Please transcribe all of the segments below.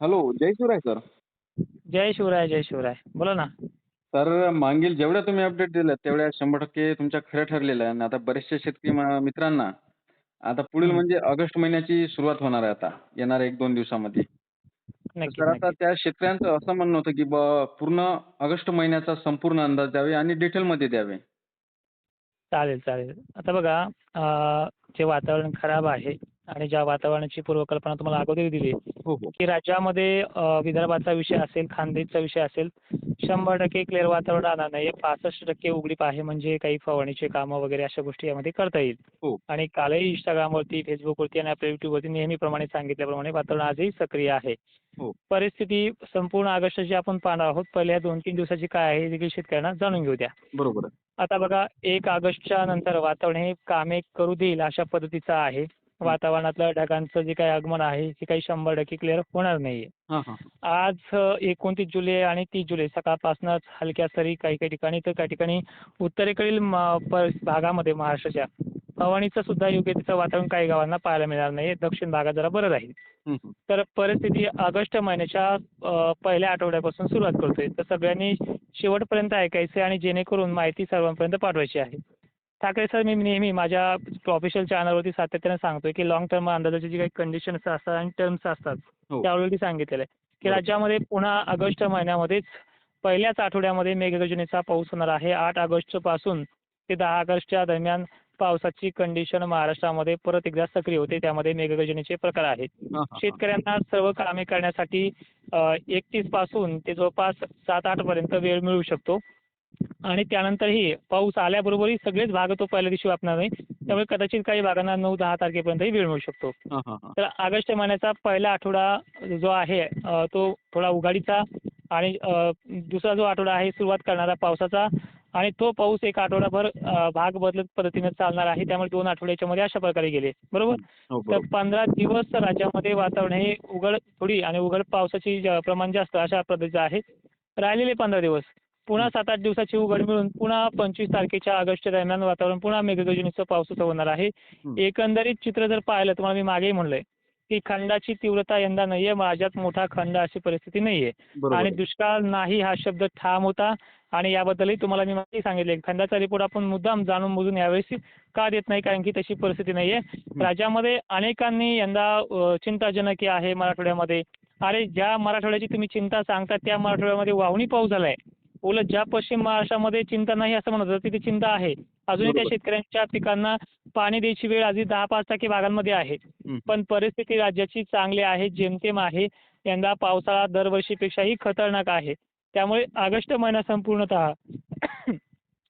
Hello जय Shivray sir. जय शिवराय जय शिवराय. बोला ना. सर मागील जेवढ्या तुम्ही अपडेट दिल्यात तेवढ्या शंभर टक्के तुमच्या खऱ्या ठरलेल्या आहे आणि आता बरेचशा शेतकरी मित्रांना आता पुढील. म्हणजे ऑगस्ट महिन्याची सुरुवात होणार आहे आता येणाऱ्या एक दोन दिवसामध्ये. तर आता त्या शेतकऱ्यांचं असं म्हणणं होतं की पूर्ण ऑगस्ट महिन्याचा संपूर्ण अंदाज द्यावे आणि डिटेलमध्ये द्यावे. चालेल चालेल. आता बघा जे वातावरण खराब आहे आणि ज्या वातावरणाची पूर्वकल्पना तुम्हाला अगोदर दिली हो हो. की राज्यामध्ये विदर्भाचा विषय असेल खानदेशचा विषय असेल शंभर टक्के क्लिअर वातावरण राहणार नाही. पासष्ट टक्के उघडीप आहे म्हणजे काही फवारणीचे कामं वगैरे अशा गोष्टी यामध्ये करता येईल. हो. आणि कालही इंस्टाग्रामवरती फेसबुकवरती आणि आपल्या युट्यूबवरती नेहमीप्रमाणे सांगितल्याप्रमाणे वातावरण आजही सक्रिय आहे. हो. परिस्थिती संपूर्ण ऑगस्टची आपण पाहणार आहोत. पहिल्या दोन तीन दिवसाची काय आहे हे देखील शेतकऱ्यांना जाणून घेऊ द्या. बरोबर. आता बघा एक ऑगस्टच्या नंतर वातावरण हे कामे करू देईल अशा पद्धतीचं आहे. वातावरणातलं ढगांचं जे काही आगमन आहे ते काही शंभर टक्के क्लिअर होणार नाहीये. हां हां. आज एकोणतीस जुलै आणि तीस जुलै सकाळपासूनच हलक्या सरी काही काही ठिकाणी तर काही ठिकाणी उत्तरेकडील भागामध्ये महाराष्ट्राच्या फवारणीचं सुद्धा योग्यतेचं वातावरण काही गावांना पाहायला मिळणार नाही दक्षिण भागात जरा बरं राहील. तर परिस्थिती ऑगस्ट महिन्याच्या पहिल्या आठवड्यापासून सुरुवात करतोय. तर सगळ्यांनी शेवटपर्यंत ऐकायचं आणि जेणेकरून माहिती सर्वांपर्यंत पाठवायची आहे. ठाकरे सर मी नेहमी माझ्या ऑफिशियल चॅनलवरती सातत्याने सांगतोय की लॉंग टर्म अंदाजाची जी काही कंडिशन्स असतात आणि टर्म्स असतात हो. त्यावरती सांगितलेलं आहे की. राज्यामध्ये पुन्हा ऑगस्ट महिन्यामध्येच पहिल्याच आठवड्यामध्ये मेघगर्जनेचा पाऊस होणार आहे आठ ऑगस्टपासून ते दहा ऑगस्टच्या दरम्यान पावसाची कंडिशन महाराष्ट्रामध्ये परत एकदा सक्रिय होते त्यामध्ये मेघगर्जनेचे प्रकार आहेत. शेतकऱ्यांना सर्व कामे करण्यासाठी एकतीसपासून ते जवळपास सात आठ पर्यंत वेळ मिळू शकतो आणि त्यानंतरही पाऊस आल्याबरोबरही सगळेच भाग तो पहिल्या दिवशी वापणार नाही. त्यामुळे कदाचित काही भागांना नऊ दहा तारखेपर्यंतही वेळ मिळू शकतो. तर ऑगस्ट महिन्याचा पहिला आठवडा जो आहे तो थोडा उघाडीचा आणि दुसरा जो आठवडा आहे सुरुवात करणारा पावसाचा. आणि तो पाऊस एक आठवडाभर भाग बदलत पद्धतीने चालणार आहे. त्यामुळे दोन आठवड्याच्या मध्ये अशा प्रकारे गेले. बरोबर? हो तर बरोबर पंधरा दिवस राज्यामध्ये वातावरण हे उघड थोडी आणि उघड पावसाची प्रमाण जास्त अशा पद्धतीचं आहे. राहिलेले पंधरा दिवस. पुन्हा सात आठ दिवसाची उघड मिळून पुन्हा पंचवीस तारखेच्या ऑगस्ट दरम्यान वातावरण पुन्हा मेघगर्जनेचं पावसाचं होणार आहे. एकंदरीत चित्र जर पाहिलं तुम्हाला मी मागेही म्हणलंय की खंडाची तीव्रता यंदा नाहीये माझ्यात मोठा खंड अशी परिस्थिती नाहीये. आणि. दुष्काळ नाही हा शब्द ठाम होता आणि याबद्दलही तुम्हाला मी माहिती सांगितले. खंडाचा रिपोर्ट आपण मुद्दाम जाणून बुजून यावेळेस का देत नाही कारण की तशी परिस्थिती नाहीये. राज्यामध्ये अनेकांनी यंदा चिंताजनक आहे मराठवाड्यामध्ये. अरे ज्या मराठवाड्याची तुम्ही चिंता सांगता त्या मराठवाड्यामध्ये वाहुणी पाऊस झालाय. उलट ज्या पश्चिम महाराष्ट्रामध्ये चिंता नाही असं म्हणत होतं तिथे चिंता आहे. अजूनही त्या. शेतकऱ्यांच्या पिकांना पाणी द्यायची वेळ आधी दहा पाच टक्के भागांमध्ये आहे. पण परिस्थिती राज्याची चांगली आहे जेमतेम आहे यंदा पावसाळा दरवर्षीपेक्षाही खतरनाक आहे. त्यामुळे ऑगस्ट महिना संपूर्णतः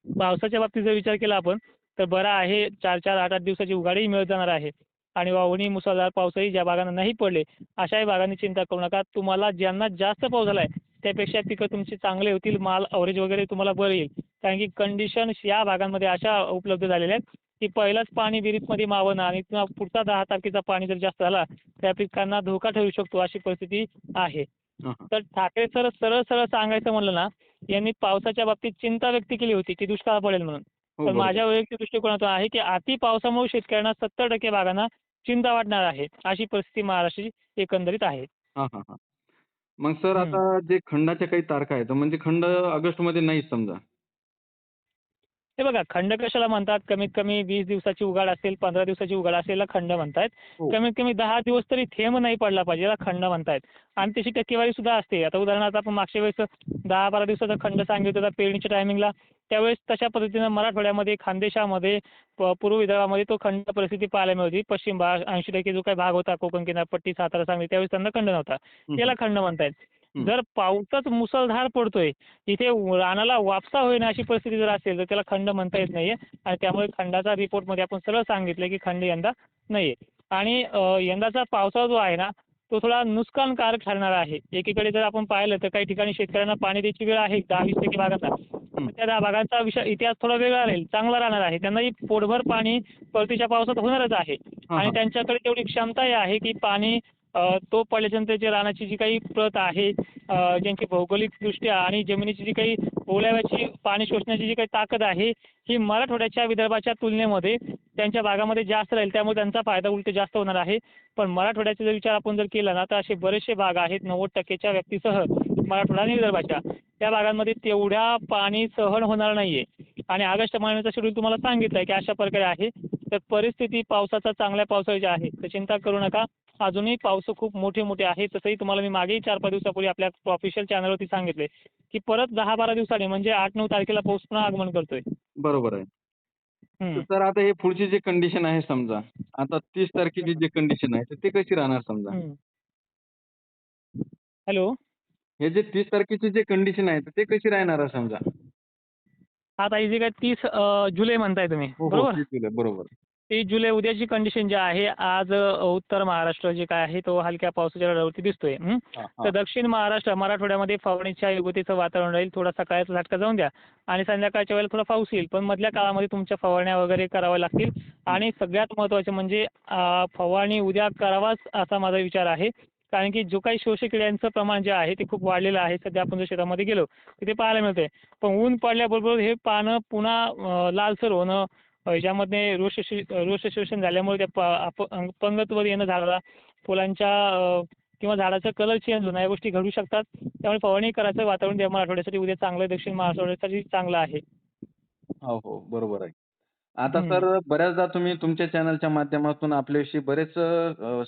पावसाच्या बाबतीत जर विचार केला आपण तर बरा आहे चार चार आठ आठ दिवसाची उघाडीही मिळत जाणार आहे. आणि वावणी मुसळधार पावसही ज्या भागांना नाही पडले अशाही भागांनी चिंता करू नका. तुम्हाला ज्यांना जास्त पाऊस झालाय त्यापेक्षा पिकं तुमची चांगले होतील माल अवरेज वगैरे तुम्हाला बरं येईल कारण की कंडिशन्स या भागांमध्ये अशा उपलब्ध झालेल्या आहेत की पहिलंच पाणी विहिरीतमध्ये मावणं आणि पुन्हा पुढचा दहा तारखेचा पाणी जर जास्त झाला त्या पिकांना धोका ठरू शकतो अशी परिस्थिती आहे हां, हां. तर ठाकरे सर सरळ सरळ सांगायचं म्हणलं ना यांनी पावसाच्या बाबतीत चिंता व्यक्त केली होती की दुष्काळ पडेल म्हणून हो, तर बरोबर. माझ्या वैयक्तिक दृष्टिकोनातून आहे की अति पावसामुळे शेतकऱ्यांना सत्तर टक्के भागांना चिंता वाटणार आहे अशी परिस्थिती महाराष्ट्राची एकंदरीत आहे हां, हां, हां. मग सर. आता जे खंडाच्या काही तारखा आहेत म्हणजे खंड ऑगस्टमध्ये नाहीच समजा हे बघा खंड कशाला म्हणतात? कमीत कमी वीस दिवसाची उघाड असेल पंधरा दिवसाची उघाड असेल याला खंड म्हणतायत. हो. कमीत कमी दहा दिवस तरी थेंब नाही पडला पाहिजे याला खंड म्हणतायत. आणि त्याची टक्केवारी सुद्धा असते. आता उदाहरणार्थ आपण मागच्या वेळेस दहा बारा दिवसाचा खंड सांगितलं होता पेरणीच्या टायमिंगला त्यावेळेस तशा पद्धतीनं मराठवाड्यामध्ये खानदेशामध्ये पूर्व विदर्भामध्ये तो खंड परिस्थिती पाहायला मिळते पश्चिम भाग ऐंशी टक्के जो काही भाग होता कोकण किनारपट्टी सातारा सांगली त्यावेळेस त्यांना खंड नव्हता. हं. याला खंड म्हणतायत. जर पावसाच मुसळधार पडतोय इथे रानाला वापसा होईना अशी परिस्थिती जर असेल तर त्याला खंड म्हणता येत नाहीये. आणि त्यामुळे खंडाचा रिपोर्टमध्ये आपण सरळ सांगितलं की खंड यंदा नाहीये. आणि यंदाचा पावसाळा जो आहे ना तो थोडा नुकसानकारक ठरणार आहे. एकीकडे जर आपण पाहिलं तर काही ठिकाणी शेतकऱ्यांना पाणी द्यायची वेळ आहे दहा वीस टक्के भागांना हं. त्या दहा भागांचा विषय इतिहास थोडा वेगळा राहील चांगला राहणार आहे. त्यांनाही पोटभर पाणी परतीच्या पावसात होणारच आहे. आणि. त्यांच्याकडे तेवढी क्षमताही आहे की पाणी तो पडल्याच्यानंतर जे रानाची जी काही प्रत आहे ज्यांची भौगोलिकदृष्ट्या आणि जमिनीची जी काही ओलाव्याची पाणी शोषण्याची जी काही ताकद आहे ही मराठवाड्याच्या विदर्भाच्या तुलनेमध्ये त्यांच्या भागामध्ये जास्त राहील. त्यामुळे त्यांचा फायदा उलट जास्त होणार आहे. पण मराठवाड्याचा जर विचार आपण जर केला ना तर असे बरेचसे भाग आहेत नव्वद टक्केच्या व्यक्तीसह मराठवाडा आणि विदर्भाच्या. त्या भागांमध्ये तेवढ्या पाणी सहन होणार नाहीये. आणि ऑगस्ट महिन्याचा शेड्यूल तुम्हाला सांगितलं आहे की अशा प्रकारे आहे. तर परिस्थिती पावसाचा चांगल्या पावसाळ्याची आहे. तर चिंता करू नका. अजूनही पाऊस खूप मोठे मोठे आहे तसंही तुम्हाला मी मागेही चार पाच दिवसापूर्वी आपल्या ऑफिशियल चॅनलवरती सांगितले की परत दहा बारा दिवसांनी म्हणजे आठ नऊ तारखेला पाऊस पुन्हा आगमन करतोय. बरोबर आहे. तर आता हे पुढची जी कंडिशन आहे समजा आता तीस तारखेची जी कंडिशन आहे ते कशी राहणार समजा. हॅलो? हे जे तीस तारखेची जी कंडिशन आहे ते कशी राहणार आहे समजा? आता ही जी काय तीस जुलै म्हणताय तुम्ही हो हो बरोबर. तीस जुलै, उद्याची कंडिशन जी आहे आज उत्तर महाराष्ट्र जे काय आहे तो हलक्या पावसाच्या रडावरती दिसतोय. तर. दक्षिण महाराष्ट्र मराठवाड्यामध्ये फवारणीच्या युगतीचं वातावरण राहील. थोडा सकाळचा झटका जाऊन द्या. आणि संध्याकाळच्या वेळेला थोडा पाऊस येईल. पण मधल्या काळामध्ये तुमच्या फवारण्या वगैरे कराव्या लागतील. आणि सगळ्यात महत्त्वाचे म्हणजे फवारणी उद्या करावाच असा माझा विचार आहे. कारण की जो काही शोषक किड्यांचं प्रमाण जे आहे ते खूप वाढलेलं आहे. सध्या आपण जर शेतामध्ये गेलो तिथे पाहायला मिळते पण ऊन पडल्याबरोबर हे पानं पुन्हा लालसर होणं अ, याच्यामध्ये रोष रोष शोषण झाल्यामुळे त्या प- अपंगत्व येणं झाडाला फुलांच्या किंवा झाडाचा कलर चेंज होणं या गोष्टी घडू शकतात. त्यामुळे फवारणी करायचं वातावरण त्या मराठवाड्यासाठी उद्या चांगलं दक्षिण महाराष्ट्रासाठी चांगलं आहे. हो हो बरोबर आहे. आता. सर बऱ्याचदा तुम्ही तुमच्या चॅनलच्या माध्यमातून आपल्याविषयी बरेच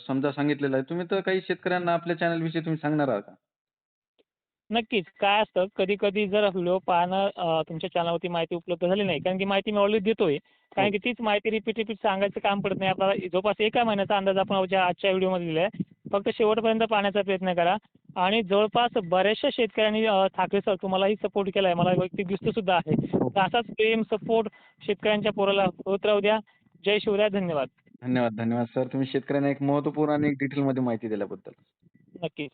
समजा सांगितलेलं आहे. तुम्ही तर काही शेतकऱ्यांना आपल्या चॅनल विषयी तुम्ही सांगणार आहात का? नक्कीच. काय असतं कधी कधी जर व्हिडिओ पाहणं तुमच्या चॅनलवरती माहिती उपलब्ध झाली नाही कारण की माहिती मी ऑलरेडी देतोय. कारण की तीच माहिती रिपीट रिपीट सांगायचं काम पडत नाही. आपल्याला जवळपास एका महिन्याचा अंदाज आपण आजच्या व्हिडिओमध्ये दिला आहे फक्त शेवटपर्यंत पाहण्याचा प्रयत्न करा. आणि जवळपास बऱ्याचशा शेतकऱ्यांनी ठाकरे सर तुम्हालाही सपोर्ट केला आहे मला वैयक्तिक दिसतो सुद्धा आहे. तर असाच प्रेम सपोर्ट शेतकऱ्यांच्या पोराला होत राहू द्या. जय शिवराय. धन्यवाद. धन्यवाद. धन्यवाद सर तुम्ही शेतकऱ्यांना एक महत्त्वपूर्ण आणि एक डिटेलमध्ये माहिती दिल्याबद्दल. नक्कीच.